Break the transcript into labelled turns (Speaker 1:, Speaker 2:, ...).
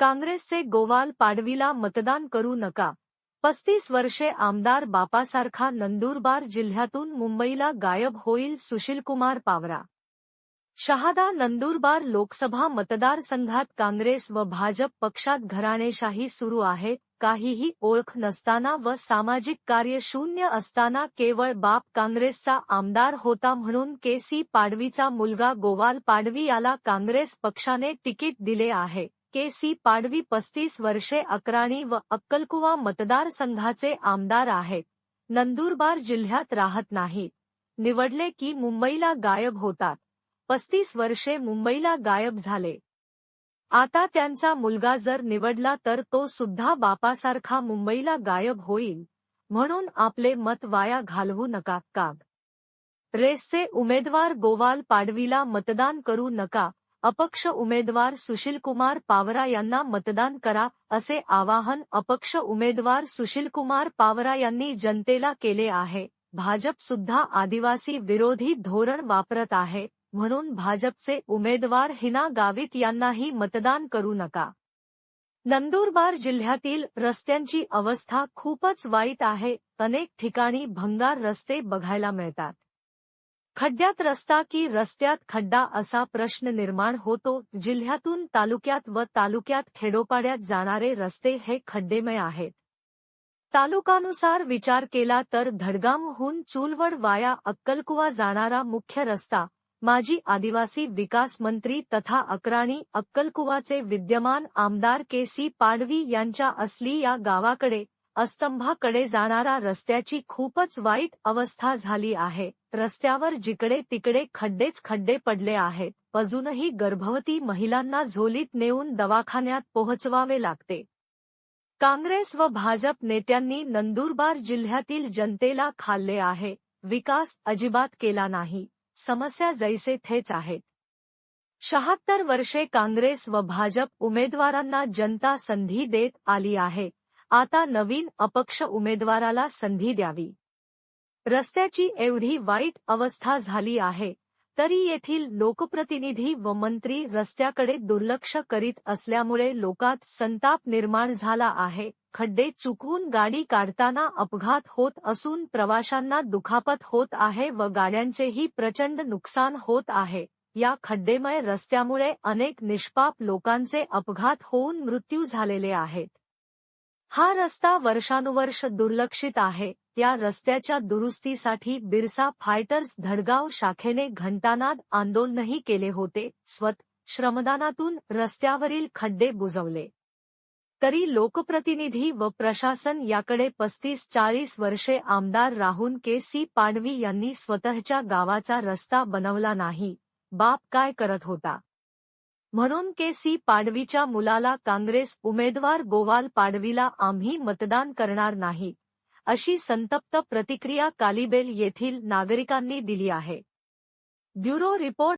Speaker 1: काँग्रेसचे गोवाल पाडवीला मतदान करू नका. पस्तीस वर्षे आमदार बापासारखा नंदुरबार जिल्ह्यातून मुंबईला गायब होईल सुशीलकुमार पावरा. शहादा नंदुरबार लोकसभा मतदारसंघात काँग्रेस व भाजप पक्षात घराणेशाही सुरू आहे काहीही ओळख नसताना व सामाजिक कार्य शून्य असताना केवळ बाप काँग्रेसचा आमदार होता म्हणून के सी पाडवीचा मुलगा गोवाल पाडवी याला काँग्रेस पक्षाने तिकीट दिले आहे. के सी पाडवी पस्तीस वर्षे अक्राणी व अक्कलकुवा मतदारसंघाचे आमदार आहेत. नंदुरबार जिल्ह्यात राहत नाहीत निवडले की मुंबईला गायब होतात. पस्तीस वर्षे मुंबईला गायब झाले. आता त्यांचा मुलगा जर निवडला तर तो सुद्धा बापासारखा मुंबईला गायब होईल. म्हणून आपले मत वाया घालवू नका काग. रेसचे उमेदवार गोवाल पाडवीला मतदान करू नका अपक्ष उमेदवार सुशीलकुमार पावरा यांना मतदान करा असे आवाहन अपक्ष उमेदवार सुशीलकुमार पावरा यांनी जनतेला केले आहे. भाजप सुद्धा आदिवासी विरोधी धोरण वापरत आहे म्हणून भाजपचे उमेदवार हिना गावित यांनाही मतदान करू नका. नंदुरबार जिल्ह्यातील रस्त्यांची अवस्था खूपच वाईट आहे अनेक ठिकाणी भंगार रस्ते बघायला मिळतात. खड्ड्यात रस्ता की रस्त्यात खड्डा असा प्रश्न निर्माण होतो जिल्ह्यातून तालुक्यात व तालुक्यात खेडोपाड्यात जाणारे रस्ते हे खड्डेमय आहेत. तालुकानुसार विचार केला तर धडगामहून चुलवड वाया अक्कलकुवा जाणारा मुख्य रस्ता माजी आदिवासी विकास मंत्री तथा अक्राणी अक्कलकुवाचे विद्यमान आमदार के सी पाडवी यांच्या असली या गावाकडे अस्तंभाकडे जाणारा रस्त्याची खूपच वाईट अवस्था झाली आहे. रस्त्यावर जिकडे तिकडे खड्डेच खड्डे पडले आहेत. अजूनही गर्भवती महिलांना झोलीत नेऊन दवाखान्यात पोहोचवावे लागते. काँग्रेस व भाजप नेत्यांनी नंदुरबार जिल्ह्यातील जनतेला खाल्ले आहे. विकास अजिबात केला नाही. समस्या जैसे थेच आहेत. शहात्तर वर्षे काँग्रेस व भाजप उमेदवारांना जनता संधी देत आली आहे. आता नवीन अपक्ष उमेदवाराला संधी द्यावी. रस्त्याची एवढी वाईट अवस्था झाली आहे तरी येथील लोकप्रतिनिधी व मंत्री रस्त्याकडे दुर्लक्ष करीत असल्यामुळे लोकात संताप निर्माण झाला आहे. खड्डे चुकवून गाडी काढताना अपघात होत असून प्रवाशांना दुखापत होत आहे व गाड्यांचेही प्रचंड नुकसान होत आहे. या खड्डेमय रस्त्यामुळे अनेक निष्पाप लोकांचे अपघात होऊन मृत्यू झालेले आहेत. हा रस्ता वर्षानुवर्ष दुर्लक्षित आहे. या रस्त्याच्या दुरुस्तीसाठी बिरसा फायटर्स धडगाव शाखेने घंटानाद आंदोलनही केले होते. स्वत श्रमदानातून रस्त्यावरील खड्डे बुजवले. तरी लोकप्रतिनिधी व प्रशासन याकडे पस्तीस चाळीस वर्षे आमदार राहून के सी पाडवी यांनी स्वतःच्या गावाचा रस्ता बनवला नाही. बाप काय करत होता? म्हणून के सी पाडवीच्या मुलाला काँग्रेस उमेदवार गोवाल पाडवीला आम्ही मतदान करणार नाही अशी संतप्त प्रतिक्रिया कालिबेल येथील नागरिकांनी दिली आहे. Bureau report.